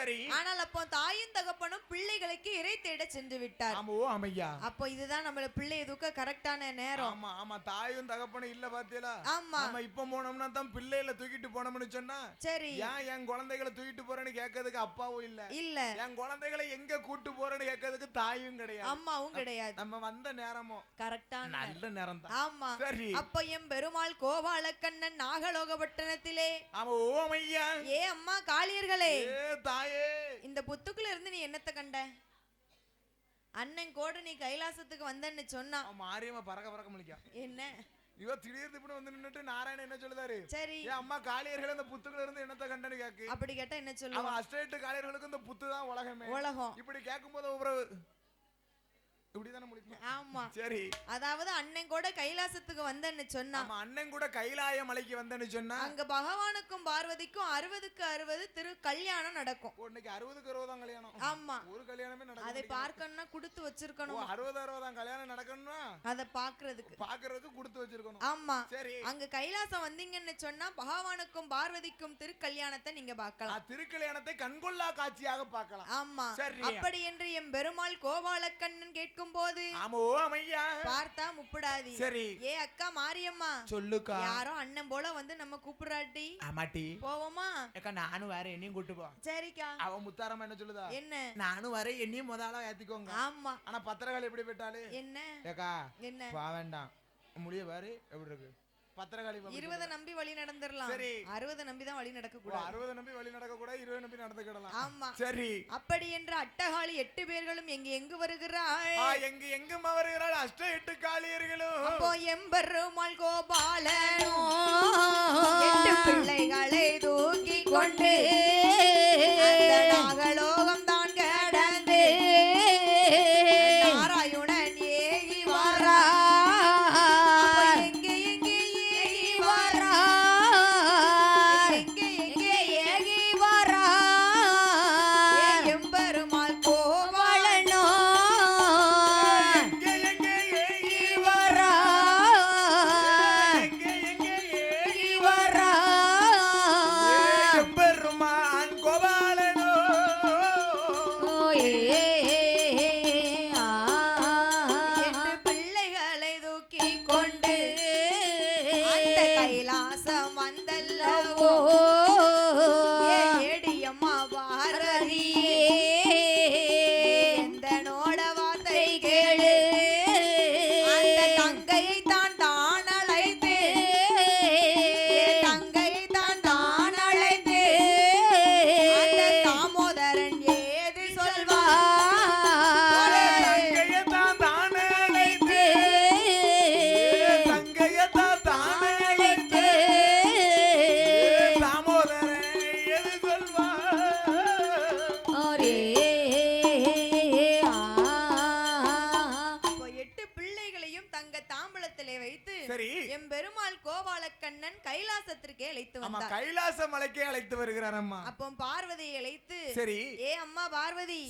சரி. ஆனால் இறை தேட சென்று விட்டார். ஆமா ஓ அமையா. அப்போ இதுதான் நம்மள பிள்ளைய தூக்க கரெக்டான நேரம். ஆமா ஆமா தாயும் தகப்பனும் இல்ல பாத்தீங்களா ஆமா. நம்ம இப்ப போனோம்னா தான் பிள்ளைகளை தூக்கிட்டு போனோம்னு சொன்னா சரி. ஏன் என் குழந்தைகளை தூக்கிட்டு போறேன்னு கேட்கறதுக்கு அப்பாவும் இல்ல? இல்ல. என் குழந்தைகளை எங்க கூட்டு போறேன்னு கேட்கறதுக்கு தாயும் கிடையாது. அம்மாவும் கிடையாது. நம்ம வந்த நேரமும் கரெக்டான நல்ல நேரம் தான். ஆமா. சரி. அப்ப எம் பெருமாள் கோபாலக்கண்ணன் நாகலோக பட்டணத்திலே ஆமா ஓ அமையா. ஏ அம்மா காளியர்களே. ஏ தாயே. இந்த புத்துக்குள்ள இருந்து நீ என்னத்த கண்ட? அண்ணன் கூட நீ கைலாசத்துக்கு வந்தன்னு சொன்னா. மாரியம்மா பறக்க பறக்க முடிக்கா என்ன? இவ திடீர்னு இப்படி வந்து நின்னுட்டு நாராயணன் என்ன சொல்லுதாரு? சரி. அம்மா காளியர்கள் இந்த புத்துக்குள்ள இருந்து என்னத்த கண்டனு கேக்கு? அப்படி கேட்டா என்ன சொல்லுவா அவன் அஸ்டேட் காளியர்களுக்கு இந்த புத்து தான் உலகமே. உலகம். இப்படி இப்படிதானே முடிக்கும் ஆமா. சரி. அதாவது அண்ணன் கூட கைலாசத்துக்கு வந்தன்னு சொன்னா. அண்ணன் கூட கைலாய மலைக்கு வந்தேன்னு சொன்னா. அங்க பகவானுக்கும் பார்வதிக்கும் அறுபதுக்கு அறுபது திரு கல்யாணம் நடக்கும். ஓ, இன்னைக்கு அறுபதுக்கு அறுபதாம் கல்யாணம்? ஆமா. ஒரு கல்யாணமே அதை நடக்கும் பார்க்கணும்னா கொடுத்து வச்சிருக்கணும். அறுபது அறுபதாம் கல்யாணம் நடக்கணும்னா? அதை பாக்குறதுக்கு பாக்குறதுக்கு கொடுத்து வச்சிருக்கணும். ஆமா. சரி. அங்க கைலாசம் வந்தீங்கன்னு சொன்னா பகவானுக்கும் பார்வதிக்கும் திருக்கல்யாணத்தை நீங்க பார்க்கலாம். திருக்கல்யாணத்தை கண்கொள்ளா காட்சியாக பார்க்கலாம். ஆமா. சரி. அப்படி என்று எம் பெருமாள் கோபாலக்கண்ணன் கேட்கும் போது ஆமா ஓ அமையா பார்த்தா முப்படாதி. சரி. ஏ அக்கா மாரியம்மா. சொல்லுக்கா. யாரோ அண்ணன் போல வந்து நம்ம கூப்பிடுறாட்டி. ஆமாட்டி. போவோமா? ஏக்கா நானும் வேற என்னையும் கூட்டு போ. சரிக்கா. அவன் முத்தாரம்மா என்ன சொல்லுதா? என்ன? நானும் வர என்னையும் முதல்ல ஏத்திக்கோங்க. ஆமா. ஆனா பத்திரகாளி எப்படி போயிட்டாலு என்ன? ஏக்கா என்ன? வா வேண்டாம். முடிய பாரு எப்படி இருக்கு? பத்திரகாளி இருபத நம்பி வழி நடந்துடலாம் சரி. அறுபத நம்பி தான் வழி நடக்க கூடாது அறுபது நம்பி வழி நடக்க கூட இருபது நம்பி நடந்துக்கிடலாம். ஆமா. சரி. அப்படி என்று அட்டகாளி எட்டு பேர்களும் எங்க எங்கு வருகிறாள்? ஆ, எங்க எங்கும் வருகிறாள்? அஷ்ட எட்டு காளியர்களும். அப்போ எம்பெருமாள் கோபாலனோ எட்டு பிள்ளைகளை தூக்கி கொண்டு நாகலோகம்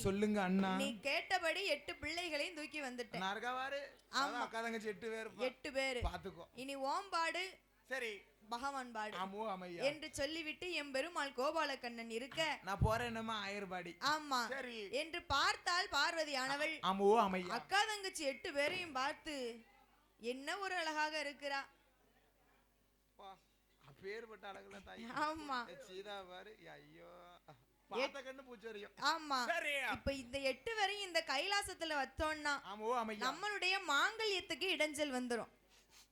சொல்லுங்க அண்ணா. நீ கேட்டபடி எட்டு பிள்ளைகளையும் தூக்கி வந்துட்டேன். நான் இருக்கவாரு ஆமா. அக்கா தங்கச்சி எட்டு பேர் எட்டு பேரு. பாத்துக்கோ. இனி ஓம்பாடு சரி. பகவான் பாடு. என்று சொல்லிவிட்டு எம் பெருமாள் கோபாலக்கண்ணன் இருக்க. நான் போறேன் என்னமா ஆயர்பாடி. ஆமா. சரி. என்று பார்த்தால் பார்வதி ஆனவள் ஆமோ அமையா. அக்கா தங்கச்சி எட்டு பேரையும் பார்த்து என்ன ஒரு அழகாக இருக்கிறா? பேர்பட்ட அழகுல தாய். ஆமா. சீதா பாரு. ஐயோ. ஆமா. இப்ப இந்த எட்டு வரையும் இந்த கைலாசத்துல வச்சோம்னா நம்மளுடைய மாங்கல்யத்துக்கு இடைஞ்சல் வந்துரும்.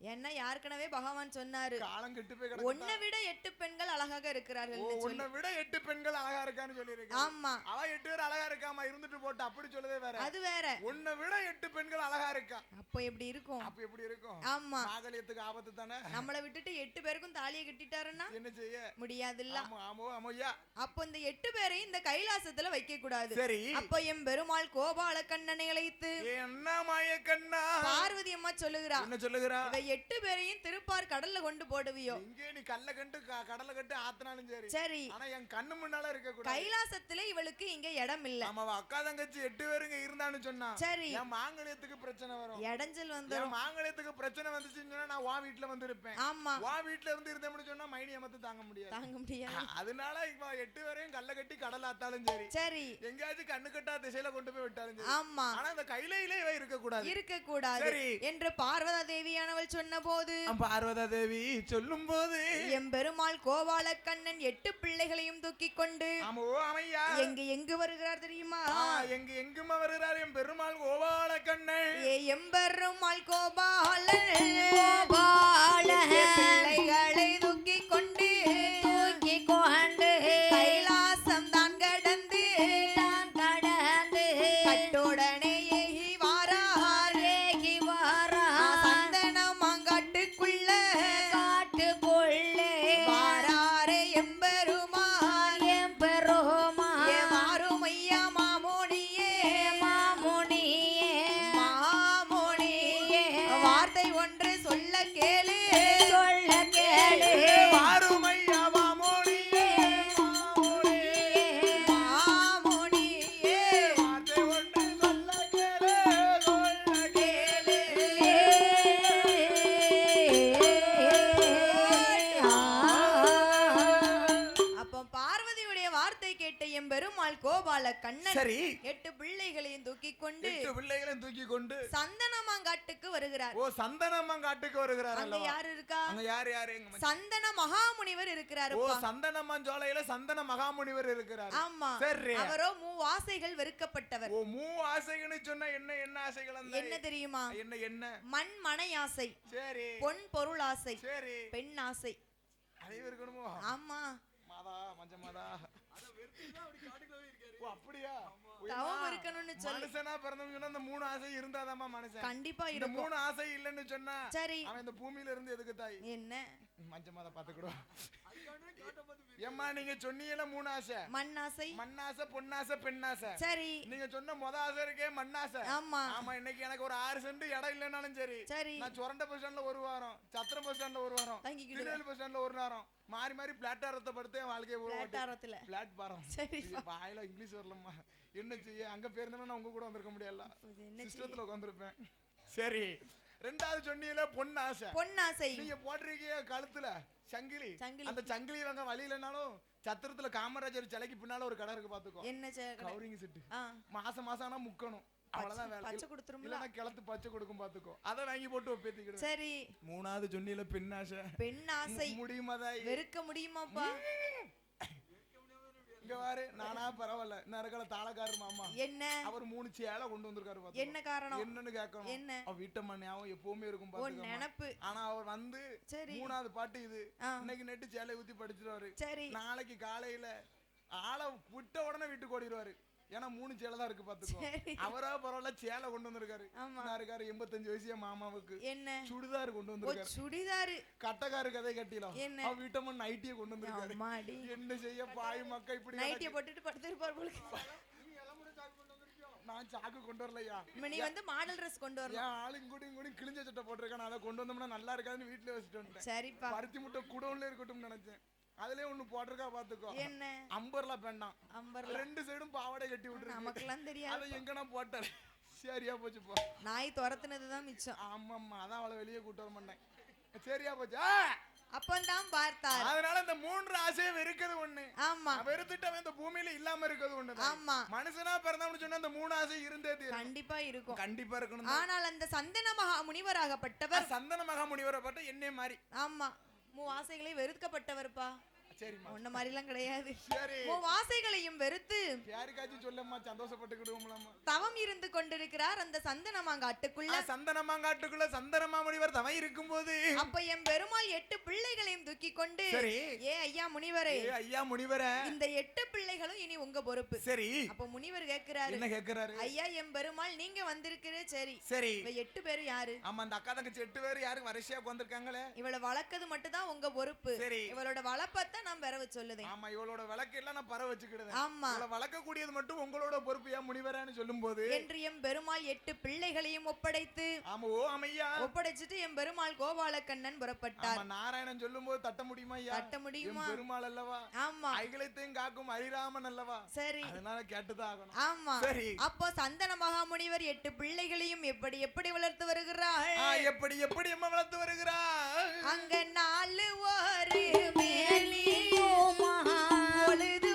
ஏன்னா யாருக்கனவே பகவான் சொன்னாரு? காலம் கெட்டு போய் உன்னை விட எட்டு பெண்கள் அழகாக இருக்கிறார்கள் உன்னை விட எட்டு பெண்கள் அழகா இருக்கான்னு சொல்லியிருக்கேன். ஆமா. அவ எட்டு பேர் அழகா இருக்காமா இருந்துட்டு போட்டு அப்படி சொல்லவே வேற. அது வேற. உன்னை விட எட்டு பெண்கள் அழகா இருக்கா? அப்போ எப்படி இருக்கும்? அப்ப எப்படி இருக்கும்? ஆமா. மாகலியத்துக்கு ஆபத்து தானே? நம்மளை விட்டுட்டு எட்டு பேருக்கும் தாலியை கட்டிட்டாருன்னா? என்ன செய்ய? முடியாதுல்ல. ஆமா ஆமோ ஆமோய்யா அப்போ இந்த எட்டு பேரையும் இந்த கைலாசத்துல வைக்க கூடாது சரி. அப்போ எம் பெருமாள் கோபால கண்ணனை அழைத்து என்ன மாய கண்ணா பார்வதி அம்மா சொல்லுகிறா. என்ன சொல்லுகிறா? எட்டு பேரையும் திருப்பார் கடல்ல கொண்டு போடுவியோ? எங்கே நீ கல்ல கண்டு கடலை கட்டு ஆத்தினாலும் சரி. சரி. ஆனா என் கண்ணு முன்னால இருக்க கூடாது கைலாசத்துல இவளுக்கு இங்க இடம் இல்ல. ஆமா அவ அக்கா தங்கச்சி எட்டு பேருங்க இருந்தான்னு சொன்னா சரி. என் மாங்கல்யத்துக்கு பிரச்சனை வரும். இடைஞ்சல் என் மாங்கல்யத்துக்கு பிரச்சனை வந்துச்சுன்னு சொன்னா நான் வா வீட்டுல வந்து இருப்பேன் ஆமா. வா வீட்டுல இருந்து இருந்தேன்னு சொன்னா மைனி அமத்து தாங்க முடியாது. தாங்க முடியாது. அதனால இப்ப எட்டு பேரையும் கல்ல கட்டி கடல் ஆத்தாலும் சரி. சரி. எங்கேயாச்சும் கண்ணு கட்டா திசையில கொண்டு போய் விட்டாலும் ஆமா. ஆனா இந்த கையில இவ இருக்க கூடாது இருக்க கூடாது. என்று பார்வதா தேவியானவள் சொன்ன போது பார்வதா தேவி சொல்லும் போது எம்பெருமாள் கோபால கண்ணன் எட்டு பிள்ளைகளையும் தூக்கிக் கொண்டு எங்கு எங்கு வருகிறார் தெரியுமா? ஆ, எங்க எங்குமா வருகிறார் என் பெருமாள் கோபால கண்ணன் ஏ எம்பெருமாள் கோபால கோபால பிள்ளைகளை பிள்ளைகளையும் தூக்கி கொண்டு சந்தனமாங்காட்டுக்கு வருகிறார். ஓ சந்தனம்மா காட்டுக்கு வருகிறார் அங்க யாரு இருக்கா அங்க யாரு யாரு? சந்தன மகாமுனிவர் இருக்கிறாரு ஓ சந்தனம்மன் ஜோலையில சந்தன மகாமுனிவர் இருக்கிறார். ஆமா. சரி அவரோ மூவாசைகள் வெறுக்கப்பட்டவர். ஓ மூ ஆசைகள்னு சொன்னா என்ன என்ன ஆசைகள் அந்த என்ன தெரியுமா? என்ன என்ன? மண் மனை ஆசை சரி. பொன் பொருள் ஆசை சரி. பெண் ஆசை அதே இருக்கணுமோ ஆமா. மாதா மஞ்ச மாதா. ஓ அப்படியா? தவம் இருக்கணும்னு சொல்லி. மனுஷனா பிறந்தவங்க சொன்னா இந்த மூணு ஆசை இருந்தாதாம்மா மனுஷன். கண்டிப்பா இந்த இருக்கும். மூணு ஆசை இல்லைன்னு சொன்னா சரி. அவன் இந்த பூமியில இருந்து எதுக்கு தாய் என்ன மஞ்ச மாதா பாத்துக்கிடுவோம் ஏம்மா நீங்க சொன்னீங்கல மூணு ஆசை? மண் ஆசை. மண்ணாசை பொன்னாசை பெண்ணாசை. சரி. நீங்க சொன்ன மொத ஆசை இருக்கே மண்ணாசை. ஆமா. ஆமா இன்னைக்கு எனக்கு ஒரு ஆறு சென்ட் இடம் இல்லைனாலும் சரி. சரி. நான் சொரண்ட பஸ் ஸ்டாண்ட்ல ஒரு வாரம் சத்திரம் பஸ் ஸ்டாண்ட்ல ஒரு வாரம் திருநெல்வேலி பஸ் ஸ்டாண்ட்ல ஒரு நேரம் மாறி மாறி பிளாட்டாரத்தை படுத்து என் வாழ்க்கையை பிளாட்டாரத்துல பிளாட் பாரம். சரி. வாயில இங்கிலீஷ் வரலம்மா. என்ன செய்ய? அங்க போயிருந்தா நான் உங்க கூட வந்திருக்க முடியல சிஸ்டத்துல உட்காந்துருப்பேன் சரி. ரெண்டாவது சொன்னீங்களே பொண்ணு ஆசை. பொன் ஆசை. நீங்க போட்டிருக்கீங்க கழுத்துல சங்கிலி. அந்த சங்கிலி வாங்க வழி இல்லைனாலும் சத்திரத்துல காமராஜர் சிலைக்கு பின்னால ஒரு கடை இருக்கு பாத்துக்கோ. என்ன? Covering set. மாசம் மாசம் ஆனா முக்கணும். அவ்வளவுதான் வேலை. பச்சை கொடுத்துரும்ல. இல்லைன்னா கிளத்து பச்சை கொடுக்கும் பாத்துக்கோ. அதை வாங்கி போட்டு சரி. மூணாவது சொன்னியில பெண் ஆசை. பெண் ஆசை. முடியுமா வெறுக்க முடியுமாப்பா? இங்க பாரு. நானா பரவாயில்ல. நரகல தாளக்காரர் மாமா. என்ன? அவர் மூணு சேலை கொண்டு வந்திருக்காரு. என்ன காரணம்? என்னன்னு கேட்கணும். என்ன? வீட்டம்மா ஞாபகம் எப்பவுமே இருக்கும் பாத்துக்கோ நினப்பு. ஆனா அவர் வந்து சரி. மூணாவது பாட்டு இது. இன்னைக்கு நெட்டு சேலை ஊத்தி படிச்சிருவாரு. சரி. நாளைக்கு காலையில ஆளை விட்ட உடனே வீட்டுக்கு ஓடிடுவாரு. ஏன்னா மூணு சேலை தான் இருக்கு பாத்துக்கோ. அவரா பரவாயில்ல சேலை கொண்டு வந்திருக்காரு. நான் இருக்காரு எண்பத்தஞ்சு வயசு என் மாமாவுக்கு. என்ன? சுடிதார் கொண்டு வந்திருக்காரு. சுடிதாரு. கட்டக்காரு கதை கட்டிலாம் என்ன? அவ வீட்டம்மா நைட்டிய கொண்டு வந்திருக்காரு. என்ன செய்ய பாய் மக்கா இப்படி நைட்டிய போட்டுட்டு படுத்திருப்பார் போல நான் சாக்கு கொண்டு வரலையா? நீ வந்து மாடல் ட்ரெஸ் கொண்டு வரணும். என் ஆளு இங்கூடி இங்கூடி கிழிஞ்ச சட்டை போட்டிருக்கேன். நான் அதை கொண்டு வந்தோம்னா நல்லா இருக்காதுன்னு வீட்டுல வச்சுட்டு வந்துட்டேன். சரிப்பா. பருத்தி முட்டை குடவுல இருக்கட்டும்னு நினைச்சேன். அதுலயே ஒண்ணு போட்டிருக்கா பாத்துக்கோ. என்ன? அம்பர்லா பெண்ணாம் அம்பர்ல. ரெண்டு சைடும் பாவாடை கட்டி விட்டுருக்கு. நமக்கெல்லாம் தெரியாது. அதை எங்க நான் போட்டேன்? சரியா போச்சு போ. நாய் துரத்துனதுதான் மிச்சம். ஆமாம்மா அதான் அவளை வெளியே கூட்டு வர மாட்டேன். சரியா போச்சு! அப்பந்தான் பார்த்தார். அதனால இந்த மூன்று ஆசையை வெறுக்கிறது ஒண்ணு. ஆமா. வெறுத்துட்டு அவன் இந்த பூமியில இல்லாம இருக்கிறது ஒண்ணு ஆமா. மனுஷனா பிறந்தவனு சொன்னா அந்த மூணு ஆசை இருந்தே தீரும். கண்டிப்பா இருக்கும். கண்டிப்பா இருக்கணும் ஆனால் அந்த சந்தன மகா முனிவராகப்பட்டவர் சந்தன மகா முனிவரை பட்ட என்னே மாதிரி ஆமா. மூ ஆசைகளை வெறுக்கப்பட்டவர்ப்பா. சரிம்மா. உன்ன மாதிரிலாம் கிடையாது. சரி. மூ ஆசைகளையும் வெறுத்து யாருக்காச்சும் சொல்லம்மா சந்தோஷப்பட்டுக்கிடுவோம்லாமா தவம் இருந்து கொண்டிருக்கிறார் அந்த சந்தனமாங்காட்டுக்குள்ள. சந்தனமாங்காட்டுக்குள்ள சந்தனமா முனிவர் தவம் இருக்கும்போது. அப்ப என் பெருமாள் எட்டு பிள்ளைகளையும் தூக்கி கொண்டு சரி. ஏ ஐயா முனிவரே ஏ ஐயா முனிவர. இந்த எட்டு பிள்ளைகளும் இனி உங்க பொறுப்பு. சரி. அப்ப முனிவர் கேக்குறாரு என்ன கேக்குறாரு ஐயா என் பெருமாள் நீங்க வந்திருக்கிறே சரி. சரி. இவ எட்டு பேரு யாரு? ஆமா அந்த அக்கா தங்கச்சி எட்டு பேர் யாரும் வரிசையா உட்காந்துருக்காங்களே இவளை வளர்க்கறது மட்டும் தான் உங்க பொறுப்பு. சரி. இவளோட வளப்பத்தான் நான் பெறவ சொல்லுதேன். ஆமா இவளோட விளக்கு எல்லாம் நான் பற வச்சுக்கிடுதேன். ஆமா. இவளை வளர்க்கக்கூடியது மட்டும் உங்களோட பொறுப்பு. ஏன் முனிவரான்னு சொல்லும் போது என்று எம் பெருமாள் எட்டு பிள்ளைகளையும் ஒப்படைத்து ஆமா ஓ அமையா ஒப்படைச்சிட்டு என் பெருமாள் கோபாலக்கண்ணன் புறப்பட்டார். நாராயணன் சொல்லும் போது தட்ட முடியுமா ஐயா? தட்ட முடியுமா? பெருமாள் அல்லவா? ஆமா. அகிலத்தையும் காக்கும் ஹரிராமன் அல்லவா? சரி. அதனால கேட்டுதான் ஆகணும். ஆமா. சரி. அப்போ சந்தன மகாமுனிவர் எட்டு பிள்ளைகளையும் எப்படி எப்படி வளர்த்து வருகிறாள் ஆ, எப்படி எப்படி அம்மா வளர்த்து வருகிறா அங்க நாலு ஒரு மேலி மேலியுமா பொழுது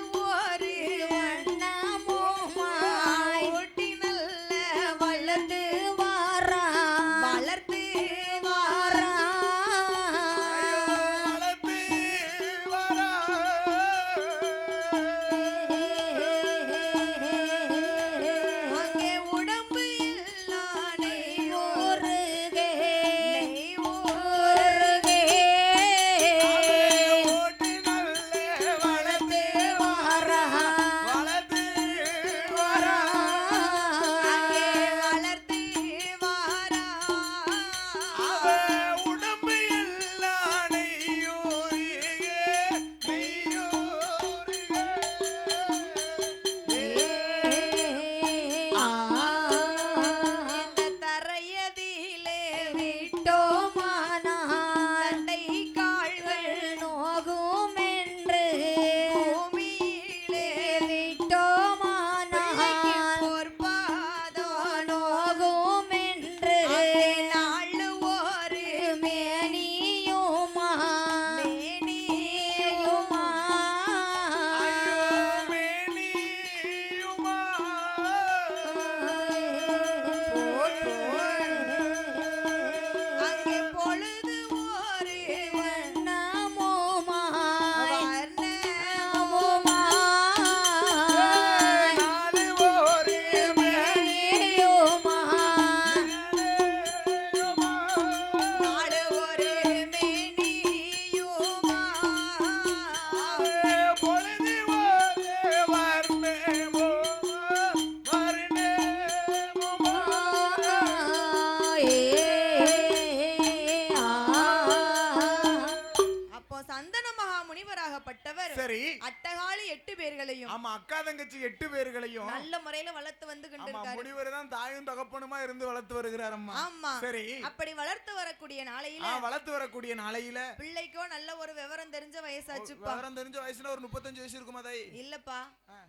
தான் தாயும் தகப்பனுமா இருந்து வளர்த்து வருகிறார் அம்மா ஆமா. சரி. அப்படி வளர்த்து வரக்கூடிய நாளையில வளர்த்து வரக்கூடிய நாளையில. பிள்ளைக்கோ நல்ல ஒரு விவரம் தெரிஞ்ச வயசாச்சுப்பா. விவரம் தெரிஞ்ச வயசுல ஒரு முப்பத்தஞ்சு வயசு இருக்குமா தாய்? இல்லப்பா.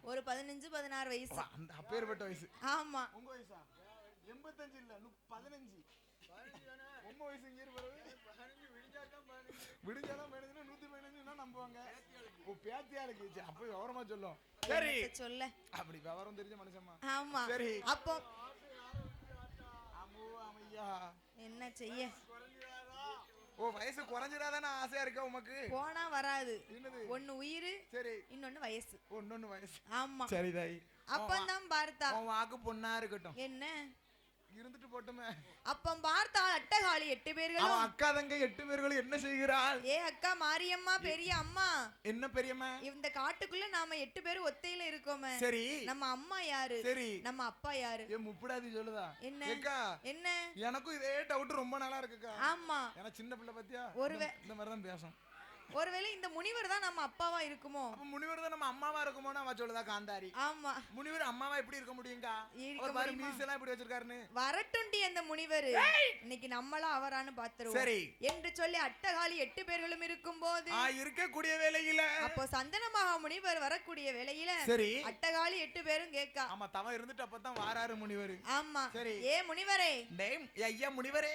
ஒரு பதினஞ்சு பதினாறு வயசு. அந்த அப்பேற்பட்ட வயசு. ஆமா. உங்க வயசா? எண்பத்தஞ்சு இல்ல பதினஞ்சு. உங்க வயசு இங்க இருப்பது விடிஞ்சாதான் பதினஞ்சு நூத்தி பதினஞ்சுன்னா நம்புவாங்க. ஓ பேத்தியா இருக்கு. சரி, அப்ப விவரமா சொல்லும். சரி. சொல்ல? அப்படி விவரம் தெரிஞ்ச மனுஷமா ஆமா. சரி. அப்போ என்ன செய்ய? ஓ வயசு குறைஞ்சிடாதானே ஆசையா இருக்கா உமக்கு? போனா வராது. ஒண்ணு உயிர் சரி. இன்னொன்னு வயசு. ஒன்னொன்னு வயசு. ஆமா. சரி தாய் அப்பந்தான் பார்த்தா உன் வாக்கு பொண்ணா இருக்கட்டும். என்ன? இருந்துட்டு போட்டுமே. அப்பம் பார்த்தால் அட்டகாளி எட்டு பேர்களும். அவன் அக்கா தங்க எட்டு பேர்களும் என்ன செய்கிறாள்? ஏ அக்கா மாரியம்மா பெரிய அம்மா. என்ன பெரியம்மா? இந்த காட்டுக்குள்ள நாம எட்டு பேரும் ஒத்தையில இருக்கோமே. சரி. நம்ம அம்மா யாரு? சரி. நம்ம அப்பா யாரு? ஏ முப்படாதி சொல்லுதா என்ன? என்ன? எனக்கும் இதே டவுட் ரொம்ப நாளா இருக்குக்கா. ஆமா. ஏன்னா சின்ன பிள்ளை பத்தியா? ஒருவே- இந்த மாதிரி தான் பேசும். ஒருவேளை இந்த முனிவர் தான் நம்ம அப்பாவா இருக்குமோ? முனிவர் தான் நம்ம அம்மாவா இருக்குமோன்னு அவ சொல்லுதா காந்தாரி? ஆமா. முனிவர் அம்மாவா எப்படி இருக்க முடியுங்கா பாரு முடியுமா? மீச எல்லாம் இப்படி வச்சிருக்காருன்னு. வரட்டுண்டி அந்த முனிவர். இன்னைக்கு நம்மளா அவரான்னு பாத்துருவோம். சரி. என்று சொல்லி அட்டகாளி எட்டு பேர்களும் இருக்கும்போது ஆ இருக்கக்கூடிய வேலையில. அப்போ சந்தனமாக முனிவர் வரக்கூடிய வேளையில சரி. அட்டகாளி எட்டு பேரும் கேட்கா. ஆமா தவம் இருந்துட்டு அப்பதான் வாராரு முனிவர். ஆமா. சரி. ஏ முனிவரே. டேய் ஐயா முனிவரே.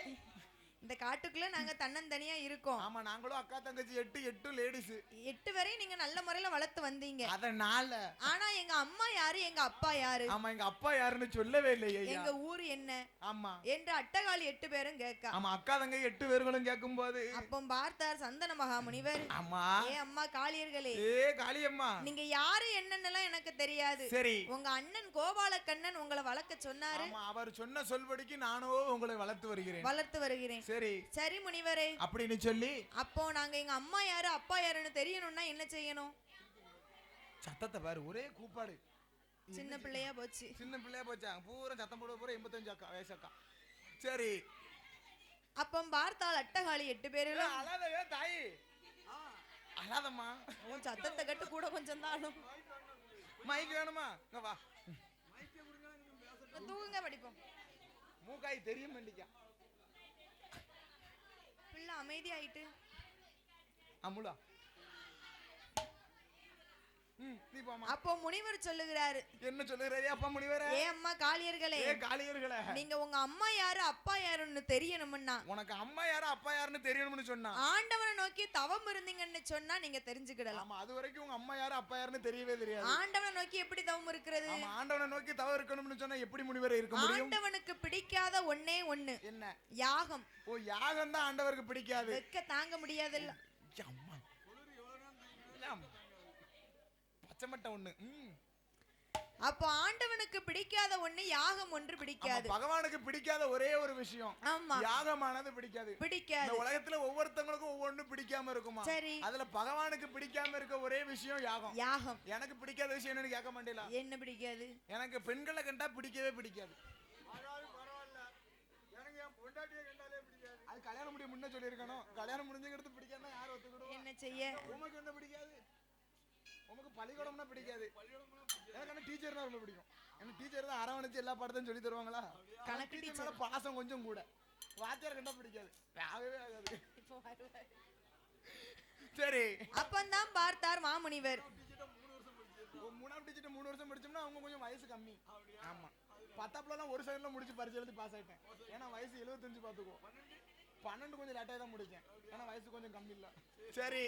இந்த காட்டுக்குள்ள நாங்க தன்னந்தனியா இருக்கோம். ஆமா நாங்களும் அக்கா தங்கச்சி எட்டு எட்டு லேடிஸ் எட்டு வரையும் நீங்க நல்ல முறையில வளர்த்து வந்தீங்க. அதனால. ஆனா எங்க அம்மா யாரு எங்க அப்பா யாரு? ஆமா எங்க அப்பா யாருன்னு சொல்லவே இல்லை ஐயா. எங்க ஊர் என்ன? ஆமா. என்று அட்டகாளி எட்டு பேரும் கேட்கா. ஆமா அக்கா தங்க எட்டு பேர்களும் கேட்கும் போது அப்போ பார்த்தார் சந்தன மகாமுனிவர். ஆமா. ஏ அம்மா காளியர்களே. ஏ காளியம்மா. நீங்க யாரு என்னன்னெல்லாம் எனக்கு தெரியாது. சரி. உங்க அண்ணன் கோபாலக்கண்ணன் உங்களை வளர்க்க சொன்னாரு. அவர் சொன்ன சொல்படிக்கு நானோ உங்களை வளர்த்து வருகிறேன். வளர்த்து வருகிறேன். சரி. சரி முனிவரே. அப்படின்னு சொல்லி அப்போ நாங்க எங்க அம்மா யாரு அப்பா யாருன்னு தெரியணும்னா என்ன செய்யணும்? சத்தத்தை பாரு ஒரே கூப்பாடு. சின்ன பிள்ளையா போச்சு. சின்ன பிள்ளையா போச்சா? பூரா சத்தம் போட பூரா எண்பத்தஞ்சு அக்கா வயசு அக்கா. சரி. அப்போ பார்த்தால் அட்டகாளி எட்டு பேரும் அழாதவே தாயி. அழாதம்மா. உன் சத்தத்தை கட்டு கூட கொஞ்சம் தானும். மைக் வேணுமா? இங்க வா. தூங்குங்க படிப்போம். மூக்காய் தெரிய மாட்டிக்கா பிள்ளை அமைதியாயிட்டு. அமுலா. அப்போ முனிவர் சொல்லுகிறாரு. என்ன சொல்லுகிறாரு? அப்பா முனிவரே? ஏ அம்மா காளியர்களே? ஏ காளியர்களே? நீங்க உங்க அம்மா யாரு அப்பா யாருன்னு தெரியணும்னா? உனக்கு அம்மா யாரு அப்பா யாருன்னு தெரியணும்னு சொன்னா? ஆண்டவனை நோக்கி தவம் இருந்தீங்கன்னு சொன்னா நீங்க தெரிஞ்சுக்கிடலாம். ஆமா அது வரைக்கும் உங்க அம்மா யாரு அப்பா யாருன்னு தெரியவே தெரியாது. ஆண்டவனை நோக்கி எப்படி தவம் இருக்கிறது? ஆமா ஆண்டவனை நோக்கி தவறு இருக்கணும்னு சொன்னா எப்படி முனிவரை இருக்க முடியும்? ஆண்டவனுக்கு பிடிக்காத ஒண்ணே ஒண்ணு. என்ன? யாகம். ஓ யாகம் தான் ஆண்டவருக்கு பிடிக்காது. வெக்க தாங்க முடியாதுல்ல. அம்மா. பச்சைமட்டை ஒண்ணு. ம். அப்போ ஆண்டவனுக்கு பிடிக்காத ஒண்ணு யாகம் ஒன்று பிடிக்காது. பகவானுக்கு பிடிக்காத ஒரே ஒரு விஷயம். ஆமா. யாகமானது பிடிக்காது. இந்த பிடிக்காது உலகத்துல ஒவ்வொருத்தவங்களுக்கும் ஒவ்வொன்னு பிடிக்காம இருக்குமா? சரி. அதுல பகவானுக்கு பிடிக்காம இருக்க ஒரே விஷயம் யாகம். யாகம். எனக்கு பிடிக்காத விஷயம் என்னன்னு கேட்க மாட்டேல என்ன பிடிக்காது? எனக்கு பெண்களை கண்டா பிடிக்கவே பிடிக்காது. அது கல்யாணம் முடிய முன்ன சொல்லியிருக்கணும். கல்யாணம் முடிஞ்சுக்கிறது பிடிக்காதுன்னா யார் ஒத்துக்கிடுவா? என்ன செய்ய? உமக்கு என்ன பிடிக்காது? உமக்கு பள்ளிக்கூடம்னா பிடிக்காது. எனக்கு என்ன டீச்சர்னா ரொம்ப பிடிக்கும். எனக்கு டீச்சர் தான் அரவணைச்சு எல்லா பாடத்தையும் சொல்லி தருவாங்களா? கணக்கு டீச்சர் பாசம் கொஞ்சம் கூட. வாத்தியார் கண்டா பிடிக்காது. ஆகவே ஆகாது. சரி. அப்பந்தான் பார்த்தார் மாமுனிவர். மூணாம் டிஜிட் மூணு வருஷம் முடிச்சோம்னா அவங்க கொஞ்சம் வயசு கம்மி. ஆமா. பத்தாப்புலாம் ஒரு செகண்ட்ல முடிச்சு பரிசு எழுதி பாஸ் ஆயிட்டேன். ஏன்னா வயசு எழுபத்தஞ்சு பார்த்துக்கோ பன்னெண்டு கொஞ்சம் லேட்டாக தான் முடிச்சேன் ஏன்னா வயசு கொஞ்சம் கம்மி இல்ல. சரி.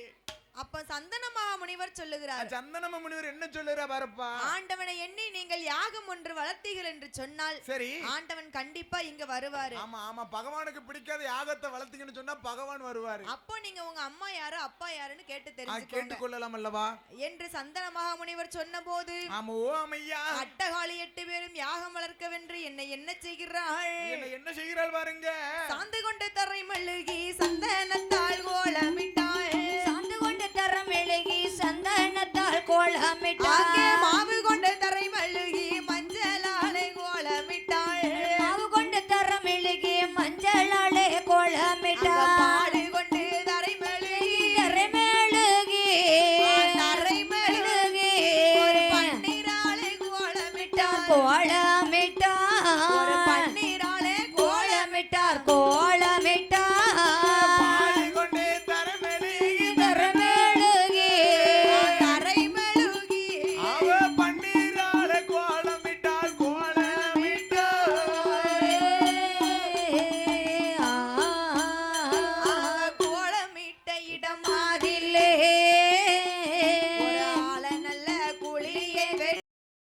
அப்ப சந்தன மாமுனிவர் சொல்லுகிறார். சந்தனம முனிவர் என்ன சொல்லுறா பாருப்பா. ஆண்டவனை எண்ணி நீங்கள் யாகம் ஒன்று வளர்த்தீர்கள் என்று சொன்னால் சரி. ஆண்டவன் கண்டிப்பா இங்க வருவாரு. ஆமா ஆமா பகவானுக்கு பிடிக்காத யாகத்தை வளர்த்தீங்கன்னு சொன்னா பகவான் வருவாரு. அப்போ நீங்க உங்க அம்மா யாரு அப்பா யாருன்னு கேட்டு ஆ, தெரிஞ்சுக்கோங்க. கேட்டுக்கொள்ளலாம் அல்லவா? என்று சந்தன மகாமுனிவர் சொன்ன போது ஆமா ஓ அமையா அட்டகாளி எட்டு பேரும் யாகம் வளர்க்கவென்று என்னை என்ன செய்கிறாள் என்ன என்ன செய்கிறாள் பாருங்க. சாந்து கொண்டு தரை மல்லுகி சந்தனத்தால் கோலமிட்டாள் மலரம் எழுகி சந்தனத்தால் கோலமிட்டாள் மாவு கொண்டு தர